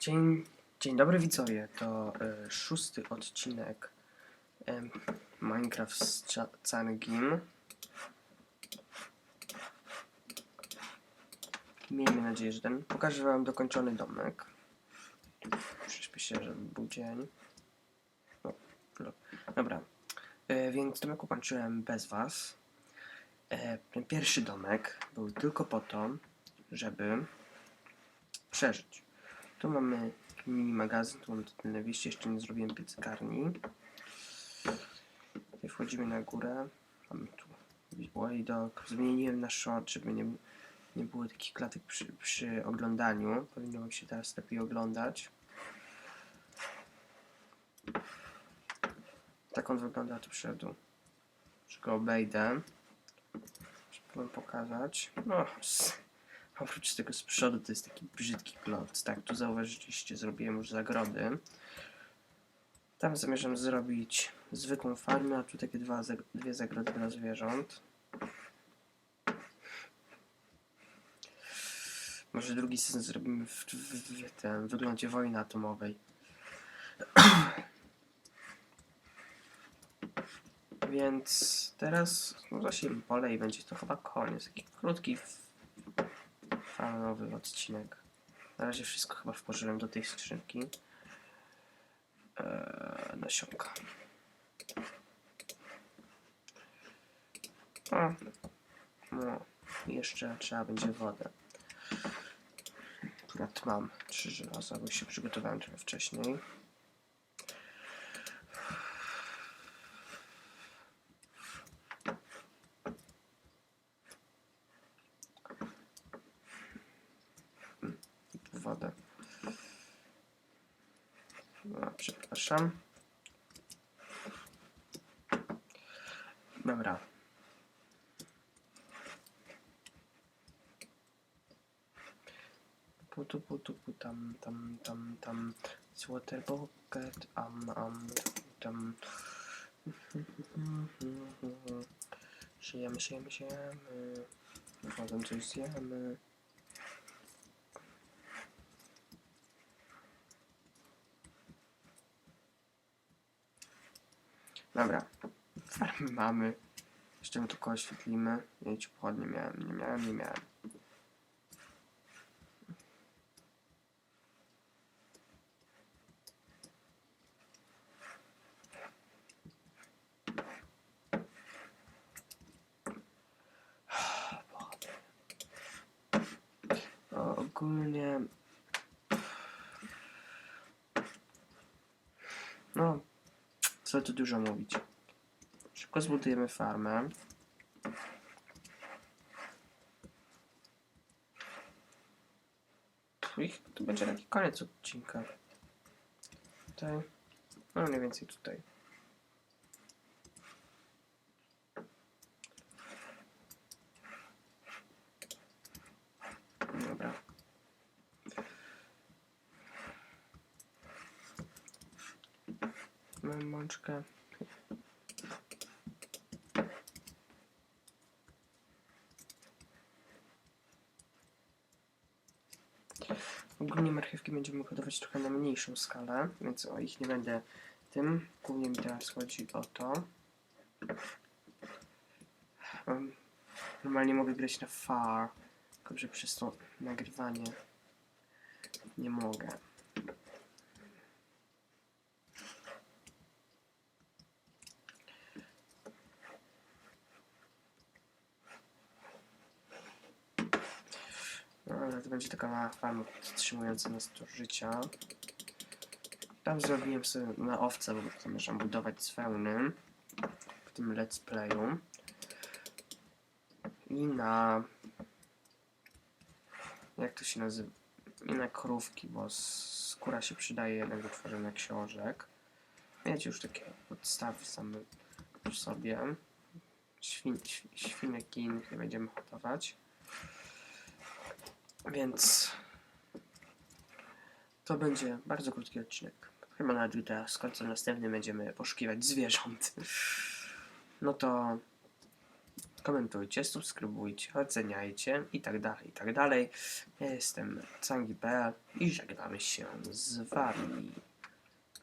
Dzień, dzień dobry widzowie, to e, szósty odcinek e, Minecraft z Cangim. Miejmy nadzieję, że ten. Pokażę wam dokończony domek. Przyśpię się, żeby był dzień. Dobra, e, więc domek ukończyłem bez was. E, ten pierwszy domek był tylko po to, żeby przeżyć. Tu mamy mini magazyn, tu mamy tylne wyjście, jeszcze nie zrobiłem piecykarni. Tutaj wchodzimy na górę. Mamy tu widok. Zmieniłem na short, żeby nie, nie było takich klatek przy, przy oglądaniu. Powinno się teraz lepiej oglądać. Tak on wygląda tu przodu. Że go obejdę. Żeby pokazać. No, Oprócz tego z przodu to jest taki brzydki kloc. Tak, tu zauważyliście, zrobiłem już zagrody. Tam zamierzam zrobić zwykłą farmę, a tu takie dwa, dwie zagrody dla zwierząt. Może drugi sezon zrobimy w, w, w, tym wyglądzie wojny atomowej. Więc teraz no, zasiejemy pole i będzie to chyba koniec. Taki krótki fanowy odcinek. Na razie wszystko chyba włożyłem do tej skrzynki. Eee, nasionka. O, no, jeszcze trzeba będzie wodę. Akurat mam trzy żelaza, bo się przygotowałem trochę wcześniej. wodę. No, przepraszam. Dobra. Putu, putu, putam, tam, tam, tam. It's water bucket, am, am, tam. Siejemy, siejemy, siejemy. Potem coś zjemy. Dobra. Farmy mamy. Jeszcze my tylko oświetlimy. Mieć pochodnie miałem, nie miałem, nie miałem. Ogólnie... No, co tu dużo mówić. Szybko zbudujemy farmę. I to będzie taki koniec odcinka. Tutaj. No mniej więcej tutaj. Dobra. Mam mączkę. Ogólnie marchewki będziemy hodować trochę na mniejszą skalę, więc o ich nie będę tym. Głównie mi teraz chodzi o to. Normalnie mogę grać na far, tylko że przez to nagrywanie nie mogę. Ale to będzie taka farma podtrzymująca nas do życia. Tam zrobiłem sobie na owce, bo zamierzam budować z wełny w tym let's playu. I na... Jak to się nazywa? I na krówki, bo skóra się przydaje jednak do tworzenia książek. Wiecie już takie podstawy same w sobie. Świn, św- świnek i innych nie będziemy hodować. Więc to będzie bardzo krótki odcinek. Chyba nawet jutro z końcem następnym będziemy poszukiwać zwierząt. No to komentujcie, subskrybujcie, oceniajcie i tak dalej, i tak dalej. Ja jestem Cangi.pl i żegnamy się z wami.